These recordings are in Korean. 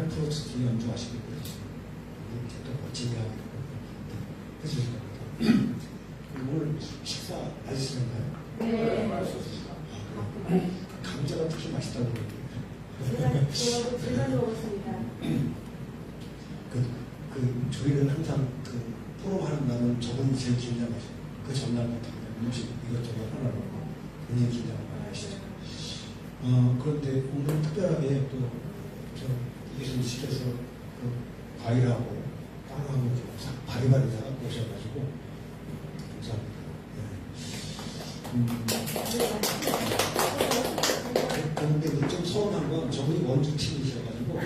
펜프로스트 연주하시고 이렇게 또 멋지게 하고 해주실 겁니다. 오늘 식사 맛있으셨나요? 네. 감자가 특히 맛있다고 그러는데 제가 제가 먹었습니다. 그, 그 저희는 항상 그 프로 하는 날은 저분이 제일 긴장하시고 그 전날부터 그냥 음식 이것저것 하려고 굉장히 긴장을 많이 하시죠. 어, 그런데 오늘 특별하게 또저 이순 씨께서 그 과일하고 빵하고 싹 바리바리 다 갖고 오셔가지고 감사합니다. 네. 음, 건 저분이 원주 팀이셔가지고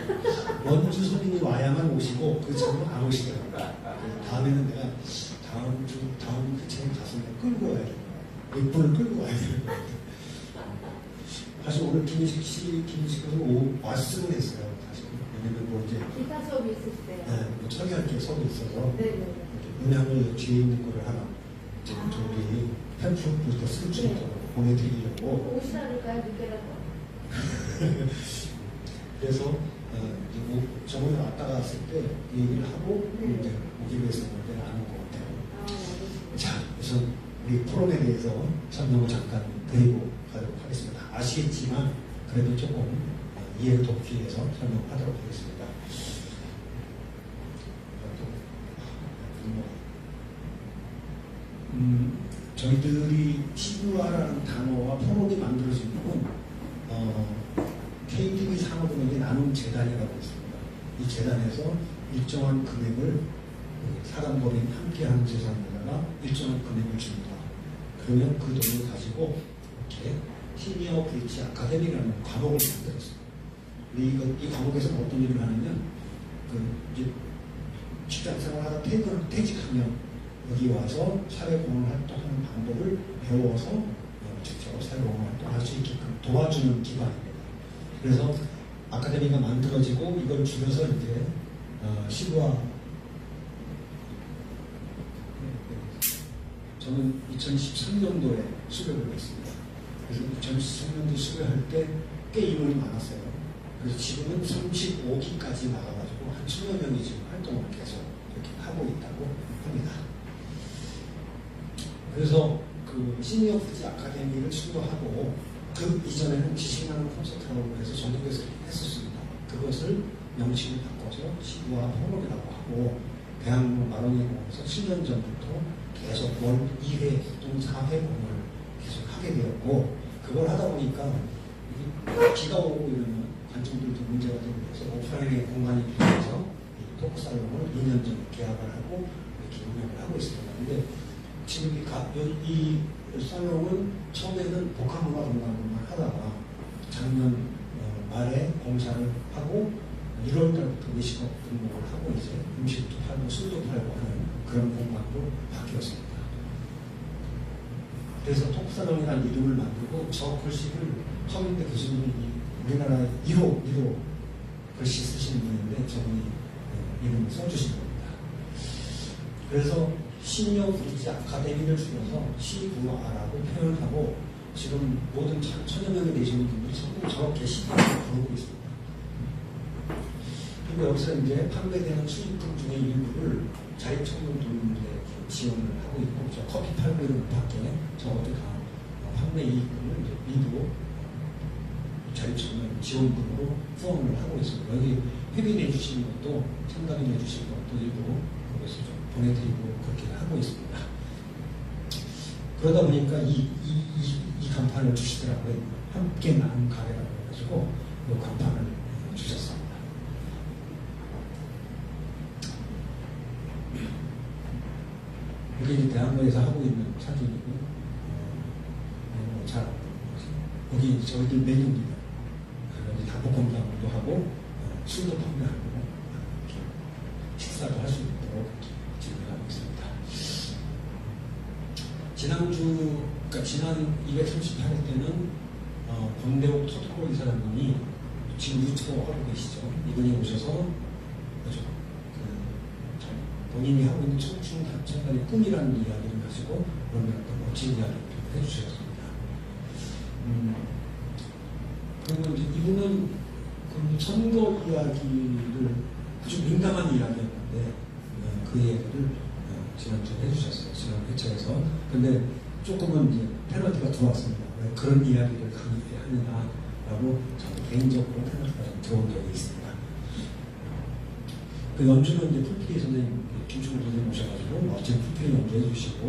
원주 손님이 와야만 오시고 그 친구는 안 오시더라고요. 그래서 다음에는 내가 다음 주 다음 회차에 가서 내가 끌고 와야 돼. 몇 분을 끌고 와야 같아. 사실 오늘 김희식 씨, 김희식은 오 왔으면 했어요. 사실 왜냐면 뭐 이제 기타 수업이 있을 때. 네, 뭐 처리할 게 서로 있어서 네네. 음향을 뒤에 있는 거를 하나 이제 저기 펜프로부터 쓸 정도로 보내드리려고 오시라 그럴까요? 늦게라도? 그래서 어, 이제 뭐 저번에 왔다 갔을 때 얘기를 하고 네. 이제 오기로 했었는데 안온것 같아요. 아. 자, 우선 우리 프롬에 대해서 설명을 잠깐 드리고 가도록 하겠습니다. 아시겠지만 그래도 조금 어, 이해를 돕기 위해서 설명하도록 하겠습니다. 음, 저희들이 시구화라는 단어와 포럼이 만들어진 건 어, KTV 산업은행의 나눔 재단이라고 있습니다. 이 재단에서 일정한 금액을 그 사단법인 함께하는 재산에다가 일정한 금액을 줍니다. 그러면 그 돈을 가지고 이렇게 시니어 브릿지 아카데미라는 과목을 만들었어요. 이 과목에서 어떤 일을 하냐면 그 이제 직장 생활하다 퇴근, 퇴직하면 여기 와서 사회공헌 활동하는 방법을 배워서 어, 직접 사회공헌 활동할 수 있게끔 도와주는 기관입니다. 그래서 아카데미가 만들어지고 이걸 줄여서 이제 어, 시부와 저는 2013년도에 수료를 했습니다. 그래서 2013년도 수료할 때 꽤 인원이 많았어요. 그래서 지금은 35기까지 나가가지고 한 10여 명이 지금 활동을 계속 이렇게 하고 있다고 합니다. 그래서 그 시니어 푸지 아카데미를 수료하고 그 이전에는 지식나는 콘서트라고 해서 전국에서 했었습니다. 그것을 명칭을 바꿔서 시부와 포럼이라고 하고 대한민국 마로니공원에서 7년 전부터 계속 월 2회 또는 4회 공연을 계속 하게 되었고 그걸 하다 보니까 비가 오고 이러면 관중들도 문제가 되고 그래서 오프라인의 공간이 필요해서 이 토크 살롱을 2년 전에 계약을 하고 이렇게 운영을 하고 있습니다. 근데 지금 이, 가, 여- 이 살롱은 처음에는 복합문화 공간만 하다가 작년 어, 말에 공사를 하고 1월 달부터 외식업 등록을 하고 이제 음식도 팔고 술도 팔고 하는 그런 공간으로 바뀌었습니다. 그래서 톡사롱이라는 이름을 만들고 저 글씨를 서민대 교수님이 이 우리나라 1호, 1호 글씨 쓰시는 분인데 저분이 네, 이름을 써주신 겁니다. 그래서 시니어 브리지 아카데미를 줄여서 시부아라고 표현을 하고 지금 모든 천- 천여 명이 되시는 분들이 전부 저렇게 시부아를 부르고 있습니다. 그리고 여기서 이제 판매되는 수익금 중에 일부를 자립청년 돌리는데 지원을 하고 있고 저 커피 이런 밖에 저것도 다 판매 이익금을 이제 일부 자립청년 지원금으로 후원을 하고 있습니다. 여기 회비 내 주시는 것도 상담이 내주시는 것도 일부 그것을 좀 보내드리고 그렇게 하고 있습니다. 그러다 보니까 이, 이, 이, 이 간판을 주시더라고요. 함께 나눈 가래라고 해가지고 이 간판을 주셨습니다. 이게 이제 대학로에서 하고 있는 사진이고, 어, 뭐 자, 이제 저희들 메뉴입니다. 어, 여기 다복건강도 하고, 어, 술도 판매하고, 어, 이렇게 식사도 할 수 있도록 진행하고 있습니다. 지난주, 그러니까 지난 238회 때는 어, 권대옥 토토로 이사라는 분이 지금 유튜버 하고 계시죠. 이분이 오셔서 본인이 하고 있는 청춘 단체간의 꿈이라는 이야기를 가지고 그런 어떤 멋진 이야기를 해주셨습니다. 음, 그리고 이제 이분은 그리고 선거 이야기를 아주 민감한 이야기였는데 어, 그 얘기를 어, 지난주에 해주셨어요. 지난 회차에서. 근데 조금은 이제 페널티가 들어왔습니다. 왜 그런 이야기를 강하게 하느냐라고 저는 개인적으로 페널티가 좀 들어온 적이 있습니다. 그 연주는 이제 풀필이 선생님, 김충호 선생님 오셔가지고 멋진 풀필 연주해 주시고,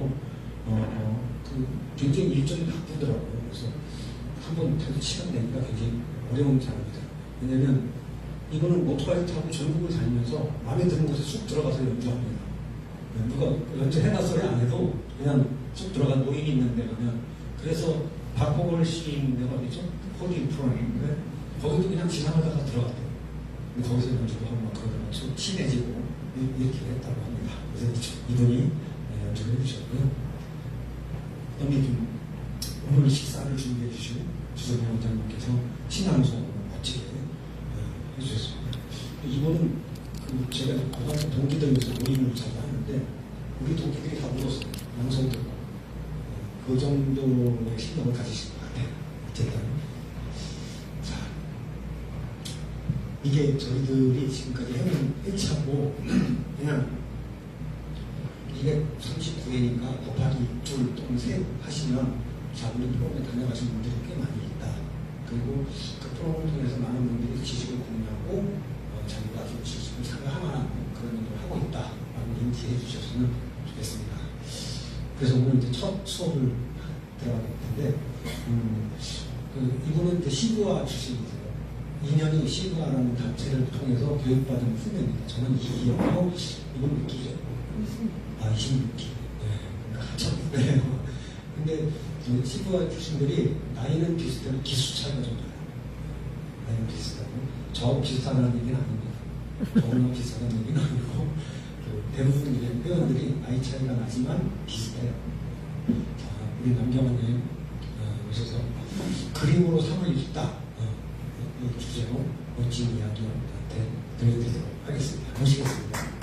어, 어, 그 굉장히 일정이 바쁘더라고요. 그래서 한번 계속 시간 내기가 굉장히 어려운 작업이다. 왜냐면 이거는 오토바이 타고 전국을 다니면서 마음에 드는 곳에 쑥 들어가서 연주합니다. 네, 누가 연주해놨어요 안 해도 그냥 쑥 들어간 노인이 있는데 가면 그래서 박보걸 시인 데가 어디죠? 호디 프로인데 거기도 그냥 지나가다가 들어갔대요. 근데 거기서 연주도 하고 막 그러다가 좀 친해지고 이- 이렇게 했다고 합니다. 그래서 이- 이분이 네, 연주를 해주셨고요. 그다음에 좀 오늘 식사를 준비해 주시고 주석영 원장님께서 신앙송을 멋지게 어, 해주셨습니다. 이분은 그 제가 고등학교 동기들에서 모임을 자주 하는데 우리 동기들이 다 울었어요. 양성들. 그 정도의 신경을 가지신 것 같아요. 어쨌든. 자, 이게 저희들이 지금까지 해온 1차고, 그냥 239회니까 곱하기 둘 또는 셋 하시면 자, 우리 프로그램 다녀가신 분들이 꽤 많이 있다. 그리고 그 프로그램을 통해서 많은 분들이 지식을 공유하고 어, 자기가 아주 지식을 상하만한 그런 일을 하고 있다 라고 인지해 주셨으면 좋겠습니다. 그래서 오늘 이제 첫 수업을 들어가게 텐데, 음, 그 이분은 이제 시부아 출신이세요. 2년이 시부아라는 단체를 통해서 교육받은 후배입니다. 저는 2기였고, 이분 몇 기죠? 아, 26기. 네, 한참 후배예요. 근데 그 시부아 출신들이 나이는 비슷해도 기수 차이가 좀 나요. 나이는 비슷하고. 저 비슷하다는 얘기는 아닙니다. 저보다 비슷하다는 얘기는 아니고, 그 대부분 이제 회원들이 나이 차이가 나지만 비슷해요. 자, 우리 남경원님 어, 오셔서 그림으로 삼을 읽다 어, 이 주제로 멋진 이야기 여러분한테 들려드리도록 하겠습니다. 모시겠습니다.